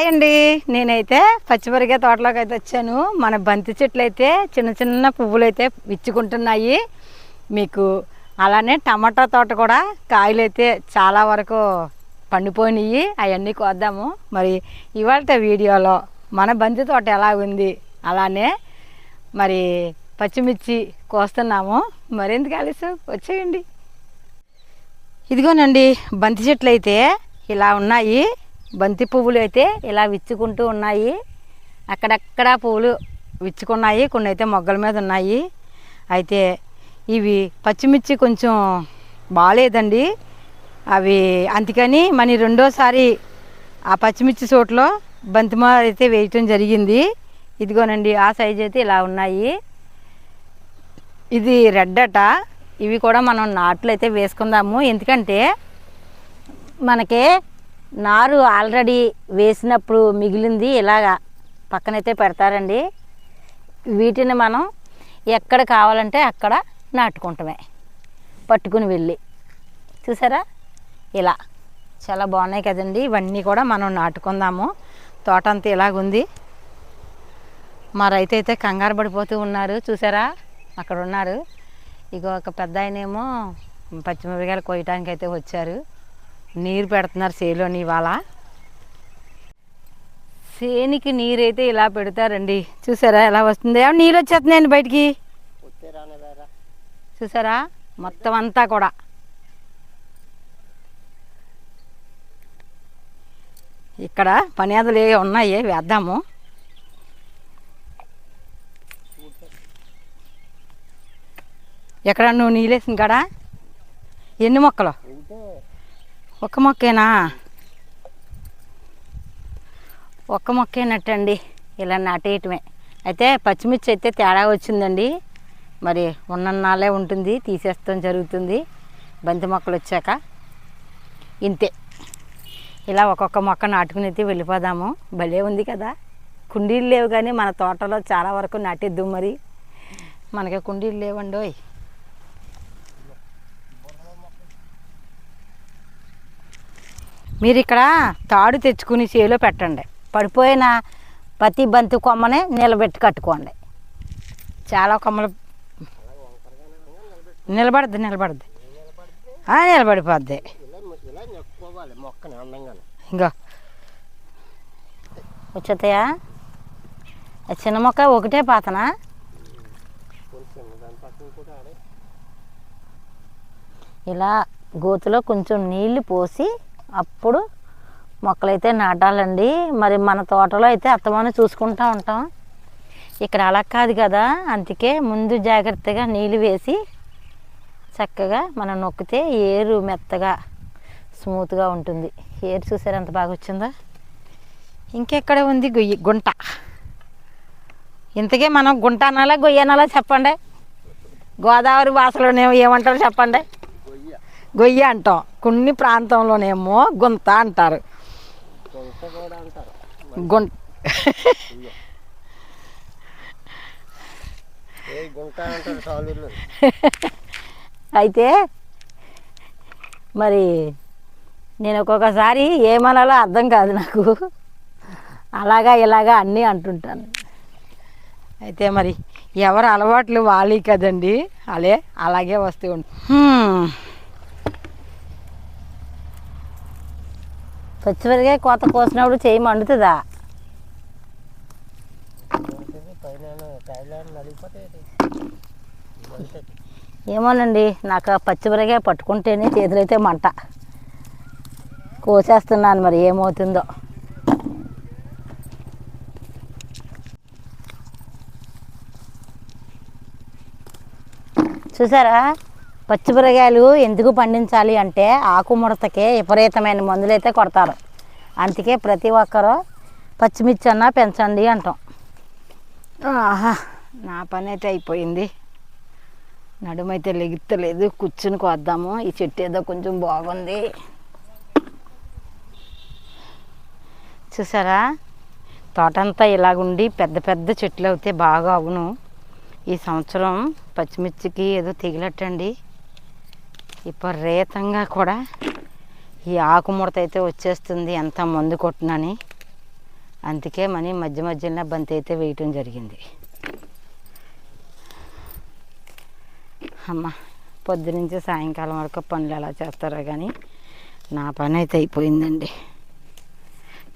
Hi అండి. నేనైతే పచ్చిమిరకాయ తోటలోకి అయితే వచ్చాను. మన బంతి చెట్లు అయితే చిన్న చిన్న పువ్వులు అయితే విచ్చుకుంటున్నాయి. మీకు అలానే టమాటా తోట కూడా కాయలు అయితే చాలా వరకు పండిపోయినాయి. అవన్నీ కోద్దాము. మరి ఇవాళ వీడియోలో మన బంతి తోట ఎలా ఉంది? అలానే మరి పచ్చిమిర్చి కోస్తున్నాము. మరెందుకు ఆలస్యం? వచ్చేయండి. ఇదిగోనండి బంతి చెట్లు అయితే ఇలా ఉన్నాయి. బంతి పువ్వులు అయితే ఇలా విచ్చుకుంటూ ఉన్నాయి. అక్కడక్కడ పువ్వులు విచ్చుకున్నాయి. కొన్ని అయితే మొగ్గల మీద ఉన్నాయి. అయితే ఇవి పచ్చిమిర్చి కొంచెం బాగాలేదండి అవి అందుకని మన రెండోసారి ఆ పచ్చిమిర్చి చోట్లో బంతిమా అయితే వేయటం జరిగింది. ఇదిగోనండి ఆ సైజ్ అయితే ఇలా ఉన్నాయి. ఇది రెడ్ అట. ఇవి కూడా మనం నాట్లు అయితే వేసుకుందాము. ఎందుకంటే మనకి నారు ఆల్రెడీ వేసినప్పుడు మిగిలింది ఇలాగా పక్కనైతే పెడతారండి. వీటిని మనం ఎక్కడ కావాలంటే అక్కడ నాటుకుంటామే పట్టుకుని వెళ్ళి. చూసారా? ఇలా. చాలా బాగున్నాయి కదండి. ఇవన్నీ కూడా మనం నాటుకుందాము. తోట అంతా ఇలాగుంది. మా రైతు అయితే కంగారు పడిపోతూ ఉన్నారు. చూసారా? అక్కడ ఉన్నారు ఇక ఒక పెద్ద ఆయనేమో పచ్చిమిరపకాయలు కోయటానికి అయితే వచ్చారు. నీరు పెడుతున్నారు చేలోని ఇవాళ. సేనికి నీరు అయితే ఇలా పెడతారండి. చూసారా ఎలా వస్తుంది? నీళ్ళు వచ్చేస్తున్నాయండి బయటికి. చూసారా? మొత్తం అంతా కూడా. ఇక్కడ పనియాదులు ఏ ఉన్నాయి వేద్దాము. ఎక్కడ నువ్వు నీళ్ళేసిన కాడా? ఎన్ని మొక్కలు? ఒక మొక్కేనా? ఒక్క మొక్కేనట్టండి. ఇలా నాటేయటమే. అయితే పచ్చిమిర్చి అయితే తేడా వచ్చిందండి. మరి ఉన్ననాలే ఉంటుంది తీసేస్తాం జరుగుతుంది. బంతి మొక్కలు వచ్చాక. ఇంతే. ఇలా ఒక్కొక్క మొక్క నాటుకుని అయితే వెళ్ళిపోదాము. భలే ఉంది కదా. కుండీలు లేవు కానీ మన తోటలో చాలా వరకు నాటిద్దు మరి. మనకి కుండీలు లేవండోయ్. మీరు ఇక్కడ తాడు తెచ్చుకుని చేలో పెట్టండి. పడిపోయిన ప్రతి బంతి కొమ్మని నిలబెట్టి కట్టుకోండి. చాలా కొమ్మలు నిలబడద్ది నిలబడద్ది. నిలబడిపోద్ది. ఇంకో వచ్చేతాయా చిన్న మొక్క ఒకటే పాతనా? ఇలా గోతులో కొంచెం నీళ్ళు పోసి అప్పుడు మొక్కలైతే నాటాలండి. మరి మన తోటలో అయితే అత్తమాను చూసుకుంటూ ఉంటాం. ఇక్కడ అలా కాదు కదా. అందుకే ముందు జాగ్రత్తగా నీళ్ళు వేసి చక్కగా మనం నొక్కితే ఏరు మెత్తగా స్మూత్గా ఉంటుంది. ఏరు చూసారు ఎంత బాగా వచ్చిందో? ఇంకెక్కడ ఉంది గొయ్యి? గుంట. ఇంతకే మనం గుంట అనాలా గొయ్యి అనాలా చెప్పండి? గోదావరి భాషలోనే ఏమంటారో చెప్పండి? గొయ్య గొయ్యి అంటాం. కొన్ని ప్రాంతంలోనేమో గుంత అంటారు. గుంట అయితే మరి నేను ఒక్కొక్కసారి ఏమనాలో అర్థం కాదు నాకు. అలాగా ఇలాగా అన్నీ అంటుంటాను. అయితే మరి ఎవరు అలవాట్లు వాళ్ళే కదండి. అలే అలాగే వస్తూ ఉంటాయి పచ్చిమిరకాయ కోత కోసినప్పుడు చేయి మండుతుందా? ఏమోనండి నాకు పచ్చిమిరకాయ పట్టుకుంటేనే చేతులైతే మంట. కోసేస్తున్నాను మరి ఏమవుతుందో. చూసారా? పచ్చిమిరకాయలు ఎందుకు పండించాలి అంటే ఆకు ముడతకే విపరీతమైన మందులు అయితే కొడతారు. అందుకే ప్రతి ఒక్కరూ పచ్చిమిర్చి అన్నా పెంచండి అంటాం. ఆహా నా పని అయితే అయిపోయింది. నడుమైతే లెగుత్తలేదు. కూర్చుని కోద్దాము. ఈ చెట్టు ఏదో కొంచెం బాగుంది. చూసారా? తోటంతా ఇలాగుండి పెద్ద పెద్ద చెట్లు అయితే బాగా అవును. ఈ సంవత్సరం పచ్చిమిర్చికి ఏదో తెగిలట్టండి. విపరీతంగా కూడా ఈ ఆకుముడత అయితే వచ్చేస్తుంది ఎంత మందు కొట్టినని. అందుకే మనీ మధ్య మధ్యలో బంతి అయితే వేయటం జరిగింది. అమ్మ పొద్దునుంచి సాయంకాలం వరకు పనులు ఎలా చేస్తారో కానీ నా పని అయితే అయిపోయిందండి.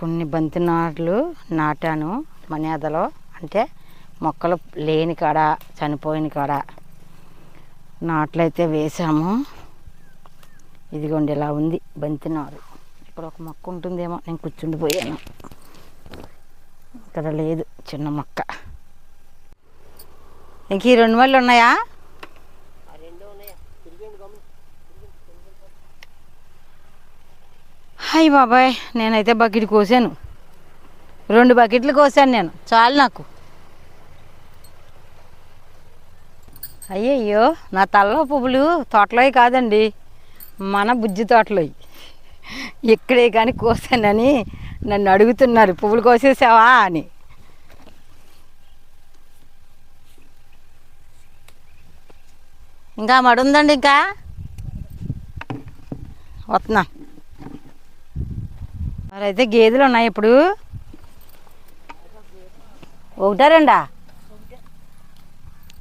కొన్ని బంతి నాట్లు నాటాను మనేదలో అంటే మొక్కలు లేని కాడ చనిపోయిన కాడ నాట్లు అయితే వేసాము ఇదిగోండి ఇలా ఉంది. బంతి నారు ఇక్కడ ఒక మొక్క ఉంటుందేమో నేను కూర్చుండిపోయాను. ఇక్కడ లేదు చిన్న మొక్క. ఇంక ఈ రెండు మళ్ళీ ఉన్నాయా? హాయ్ బాబాయ్ నేనైతే బకెట్ కోసాను. రెండు బకెట్లు కోసాను నేను. చాలు నాకు. అయ్యయ్యో నా తలలో పువ్వులు తోటలోవి కాదండి. మన బుజ్జి తోటలు ఇక్కడే కానీ కోసానని నన్ను అడుగుతున్నారు పువ్వులు కోసేసావా? అని. ఇంకా మడుందండి ఉందండి ఇంకా? వస్తున్నా. మరి అయితే గేదెలు ఉన్నాయి ఇప్పుడు. ఒకటా రెండా?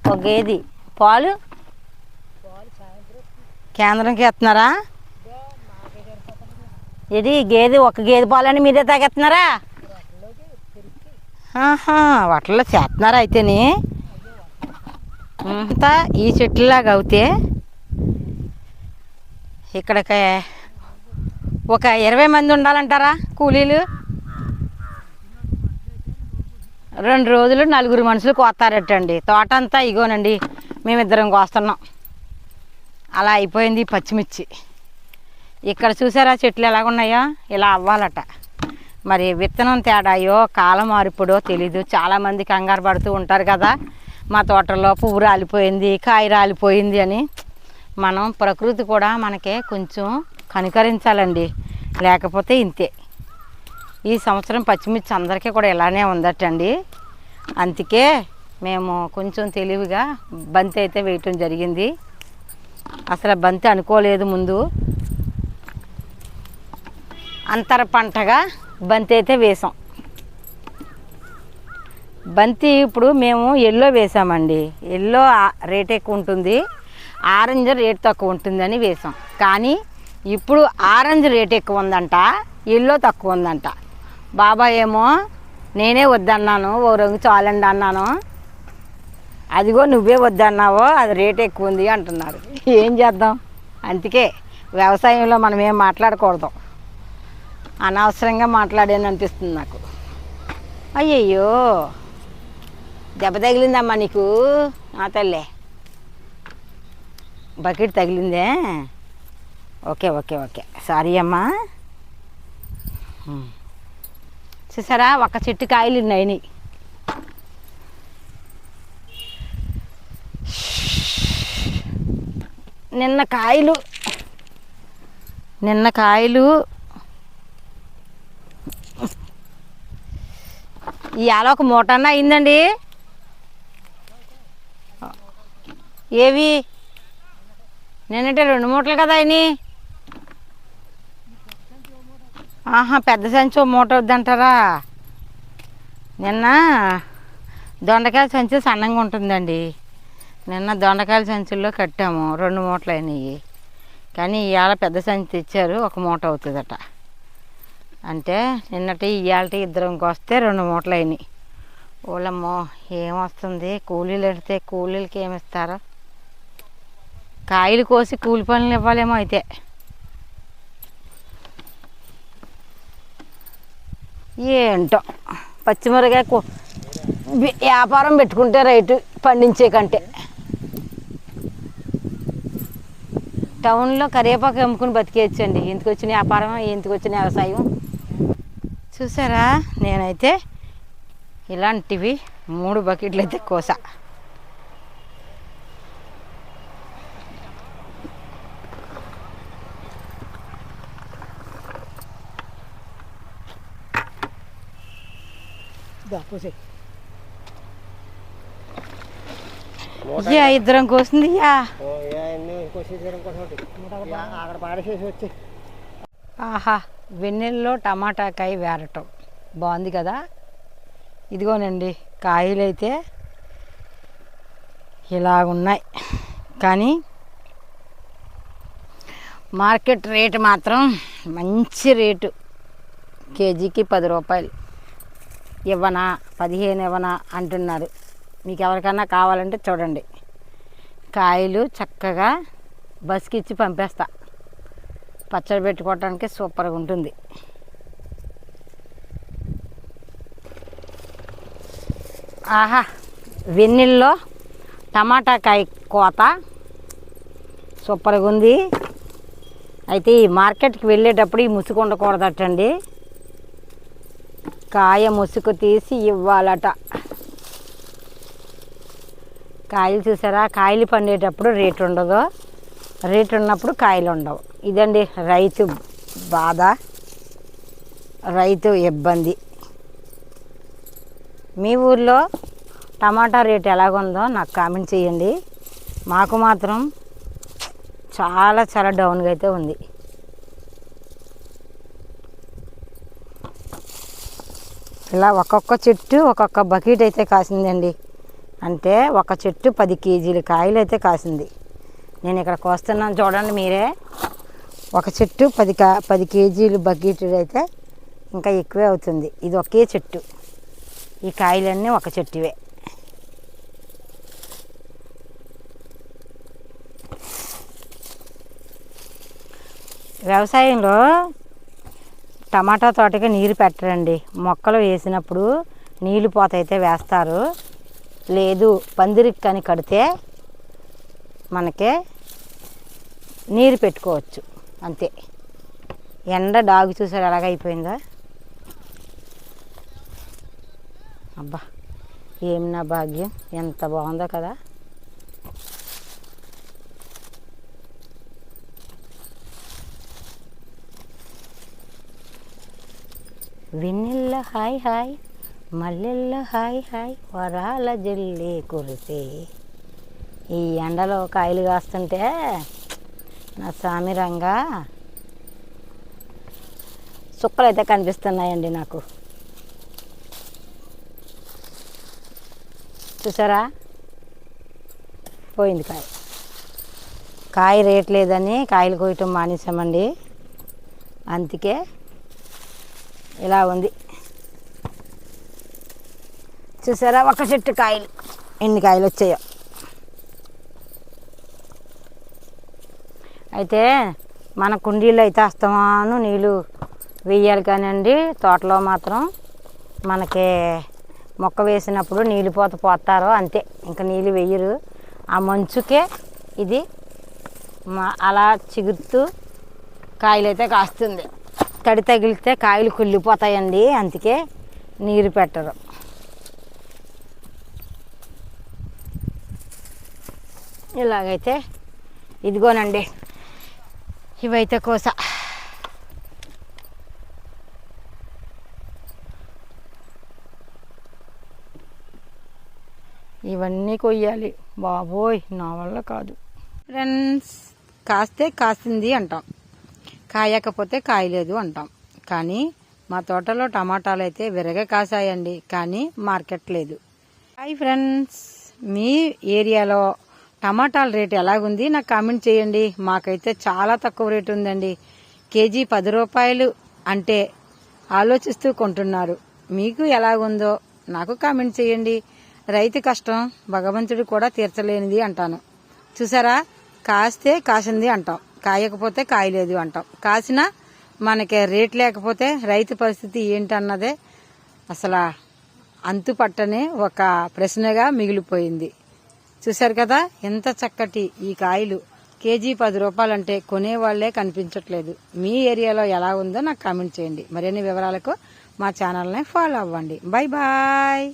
ఒక గేది. పాలు? కేంద్రంకి ఎత్తున్నారా? ఇది గేదె ఒక గేదె పాలని మీరే తాగెత్తున్నారా ఆహా వాటిల్లో చేస్తున్నారా అయితేని? అంతా ఈ చెట్టులాగా అవుతే ఇక్కడికి ఒక ఇరవై మంది ఉండాలంటారా కూలీలు? రెండు రోజులు నలుగురు మనుషులు కోస్తారటండి. తోట అంతా ఇగోనండి మేమిద్దరం కోస్తున్నాం. అలా అయిపోయింది పచ్చిమిర్చి. ఇక్కడ చూసారా చెట్లు ఎలాగున్నాయో? ఇలా అవ్వాలట. మరి విత్తనం తేడాయో కాలం మారిపోడో తెలీదు. చాలామంది కంగారు పడుతూ ఉంటారు కదా. మా తోటలో పువ్వు రాలిపోయింది కాయ రాలిపోయింది అని. మనం ప్రకృతి కూడా మనకి కొంచెం కనికరించాలండి. లేకపోతే ఇంతే. ఈ సంవత్సరం పచ్చిమిర్చి అందరికీ కూడా ఇలానే ఉందటండి. అందుకే మేము కొంచెం తెలివిగా బంతి అయితే వేయటం జరిగింది. అసలు బంతి అనుకోలేదు ముందు. అంతర పంటగా బంతి అయితే వేసాం. బంతి ఇప్పుడు మేము ఎల్లో వేసామండి. ఎల్లో రేట్ ఎక్కువ ఉంటుంది. ఆరెంజ్ రేట్ తక్కువ ఉంటుందని వేసాం. కానీ ఇప్పుడు ఆరెంజ్ రేట్ ఎక్కువ ఉందంట ఎల్లో తక్కువ ఉందంట. బాబాయ్ ఏమో నేనే వద్దన్నాను ఓ రంగు చాలండి అన్నాను. అదిగో నువ్వే వద్దన్నావో అది రేట్ ఎక్కువ ఉంది అంటున్నారు ఏం చేద్దాం? అందుకే వ్యవసాయంలో మనం ఏం మాట్లాడకూడదు. అనవసరంగా మాట్లాడాను అనిపిస్తుంది నాకు. అయ్యయ్యో దెబ్బ తగిలిందమ్మా నీకు? నా తల్లే. Bucket తగిలిందే? Okay okay okay. Sorry అమ్మా. చూసారా? ఒక చెట్టు కాయలు ఉన్నాయి. నిన్న కాయలు నిన్న కాయలు ఇవాళ ఒక మూట అన్న అయిందండి. ఏవి? నేనంటే రెండు మూటలు కదా అయినాయి. ఆహా పెద్ద సంచి మూట వద్దంటారా? నిన్న దొండకాయ సంచి సన్నంగా ఉంటుందండి. నిన్న దొండకాయల సంచుల్లో కట్టాము. రెండు మూటలు అయినాయి. కానీ ఇవాళ పెద్ద సంచి తెచ్చారు. ఒక మూట అవుతుందట. అంటే నిన్నటి ఇవాళ ఇద్దరంకి వస్తే రెండు మూటలు అయినాయి. ఓలమ్మో ఏమొస్తుంది కూలీలు పెడితే కూలీలకి ఏమిస్తారో కాయలు కోసి కూలి పనులు ఇవ్వాలేమో అయితే. ఏంటో? పచ్చిమిరకాయ కూ వ్యాపారం పెట్టుకుంటే రైటు పండించే కంటే. టౌన్లో కరివేపాకు అమ్ముకుని బతికేయచ్చండి. ఎందుకు వచ్చిన వ్యాపారం ఎందుకు వచ్చిన వ్యవసాయం చూసారా? నేనైతే ఇలాంటివి మూడు బకెట్లు అయితే కోసా. ఇద్దరం కోసింది. ఇయ్యా ఇంకోటి అక్కడ పాడేసేసి వచ్చి. ఆహా వెన్నెల్లో టమాటాకాయ వేరటం. బాగుంది కదా? ఇదిగోనండి కాయలు అయితే ఇలా ఉన్నాయి కానీ మార్కెట్ రేటు మాత్రం మంచి రేటు. కేజీకి పది రూపాయలు. ఇవ్వనా పదిహేను ఇవ్వనా అంటున్నారు. మీకు ఎవరికన్నా కావాలంటే చూడండి. కాయలు చక్కగా బస్కి ఇచ్చి పంపేస్తా. పచ్చడి పెట్టుకోవటానికి సూపర్గా ఉంటుంది. ఆహా వెన్నెల్లో టమాటా కాయ కోత. సూపర్గా ఉంది. అయితే ఈ మార్కెట్కి వెళ్ళేటప్పుడు ఈ ముసుగు ఉండకూడదటండి. కాయ ముసుగు తీసి ఇవ్వాలట. కాయలు చూసారా? కాయలు పండేటప్పుడు రేటు ఉండదు. రేటు ఉన్నప్పుడు కాయలు ఉండవు ఇదండి రైతు బాధ రైతు ఇబ్బంది. మీ ఊర్లో టమాటా రేటు ఎలాగుందో నాకు కామెంట్ చేయండి. మాకు మాత్రం చాలా చాలా డౌన్గా అయితే ఉంది. ఇలా ఒక్కొక్క చెట్టు ఒక్కొక్క బకెట్ అయితే కాసిందండి. అంటే ఒక చెట్టు పది కేజీల కాయలు అయితే కాసింది. నేను ఇక్కడ కోస్తున్నాను చూడండి మీరే. ఒక చెట్టు పది కా పది కేజీలు బకెట్ అయితే ఇంకా ఎక్కువే అవుతుంది. ఇది ఒకే చెట్టు. ఈ కాయలన్నీ ఒక చెట్టువే. వ్యవసాయంలో టమాటా తోటకి నీరు పెట్టరండి. మొక్కలు వేసినప్పుడు నీళ్ళు పోతైతే అయితే వేస్తారు. లేదు పందిరికి కానీ కడితే మనకే నీరు పెట్టుకోవచ్చు. అంతే. ఎండ డాగు చూసారు ఎలాగైపోయిందా అబ్బా ఏం నా భాగ్యం? ఎంత బాగుందో కదా. వెన్నెల్ల హాయ్ హాయ్ మల్లెల్ల హాయ్ హాయ్ వరాల జల్లి కురిసే. ఈ ఎండలో కాయలు కాస్తుంటే నా స్వామి రంగా సుక్కలు అయితే కనిపిస్తున్నాయండి నాకు. చూసారా? పోయింది కాయ. కాయ రేట్ లేదని కాయలు కోయటం మానేసామండి. అందుకే ఇలా ఉంది. చూసారా? ఒక చెట్టు కాయలు. ఎన్ని కాయలు వచ్చాయో. అయితే మన కుండీలు అయితే అస్తమాను నీళ్ళు వేయాలి కానండి. తోటలో మాత్రం మనకి మొక్క వేసినప్పుడు నీళ్ళు పోత పోతారు అంతే. ఇంకా నీళ్ళు వేయరు. ఆ మంచుకే ఇది మా- అలా చిగురుతూ కాయలు అయితే కాస్తుంది. తడి తగిలితే కాయలు కుళ్ళిపోతాయండి. అందుకే నీరు పెట్టరు. ఇలాగైతే ఇదిగోనండి. ఇవైతే కోస ఇవన్నీ కొయ్యాలి. బాబోయ్ నా వల్ల కాదు. ఫ్రెండ్స్ కాస్తే కాసింది అంటాం. కాయకపోతే కాయలేదు అంటాం. కానీ మా తోటలో టమాటాలు అయితే విరగ కాసాయండి. కానీ మార్కెట్ లేదు. హాయ్ ఫ్రెండ్స్ మీ ఏరియాలో టమాటాల రేట్ ఎలాగుంది? నాకు కామెంట్ చేయండి. మాకైతే చాలా తక్కువ రేటు ఉందండి. కేజీ పది రూపాయలు అంటే ఆలోచిస్తూ కొంటున్నారు. మీకు ఎలాగుందో నాకు కామెంట్ చేయండి. రైతు కష్టం భగవంతుడు కూడా తీర్చలేనిది అంటాను. చూసారా? కాస్తే కాసింది అంటాం. కాయకపోతే కాయలేదు అంటాం. కాసినా మనకి రేట్ లేకపోతే రైతు పరిస్థితి ఏంటన్నదే అసలు అంతు పట్టని ఒక ప్రశ్నగా మిగిలిపోయింది. చూశారు కదా? ఎంత చక్కటి ఈ కాయలు. కేజీ పది రూపాయలంటే కొనేవాళ్ళే కనిపించట్లేదు. మీ ఏరియాలో ఎలా ఉందో నాకు కామెంట్ చేయండి. మరిన్ని వివరాలకు మా ఛానల్ని ఫాలో అవ్వండి. Bye bye!